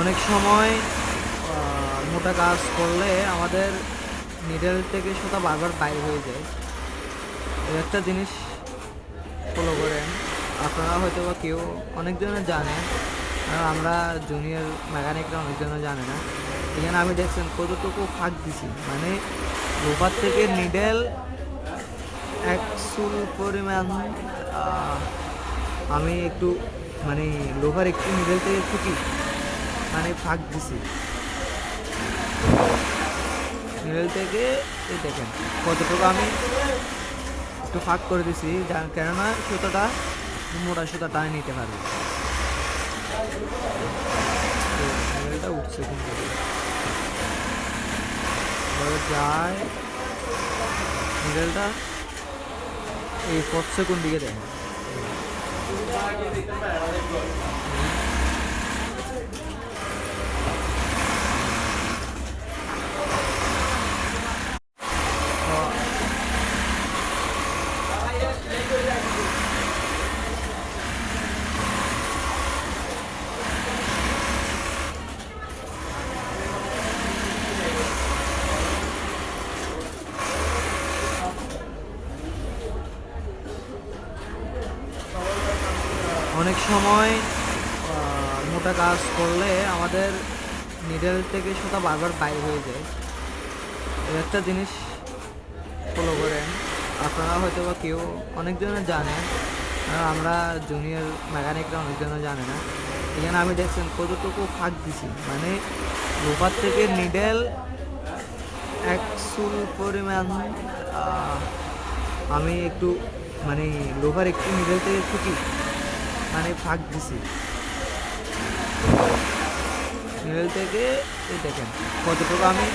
অনেক সময় মোটা কাজ করলে আমাদের নিডেল থেকে সুতা বারবার বাইর হয়ে যায়। একটা জিনিস ফলো করেন। আপনারা হয়তো বা কেউ অনেকজনে জানে আমরা জুনিয়র মেকানিকরা অনেকজনে জানে না। এখানে আমি দেখছেন কতটুকু ফাঁক দিছি। মানে লোপার থেকে নিডেল এক পরিমাণ আমি একটু মানে লোভার একটু নিডেল থেকে ফুটি। মানে ফাঁক দিছি। নিডেল থেকে এই দেখেন কতটুকু আমি একটু ফাঁক করে দিছি কেননা সুতোটা, মোটা সুতা টানে নিতে পারবে তো নিডেলটা উঠছে কিন্তু। যায় নিডেলটা এই পড়ছে কোন দিকে দেখেন। অনেক সময় মোটা কাজ করলে আমাদের নিডেল থেকে সুতা বারবার বাইর হয়ে যায়। একটা জিনিস ফলো করেন। আপনারা হয়তো বা কেউ অনেকজনে জানে আমরা জুনিয়র মেকানিকরা অনেকজনে জানে না। এখানে আমি দেখছেন কতটুকু ফাঁক দিছি। মানে লোপার থেকে নিডেল এক পরিমাণ আমি একটু মানে লোভার একটু নিডেল থেকে ফুটি মানে ফাঁক দিছি। নিডেল থেকে এই দেখেন কতটুকু আমি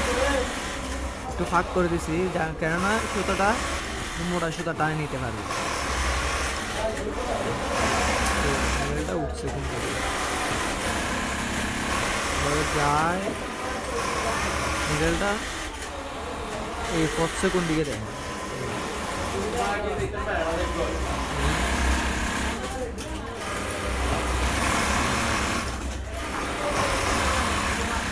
একটু ফাঁক করে দিছি কেননা সুতোটা, মোটা সুতা টানে নিতে পারবে তো উঠছে কিন্তু। যায় নিডেলটা এই পড়ছে কোন দিকে দেখেন?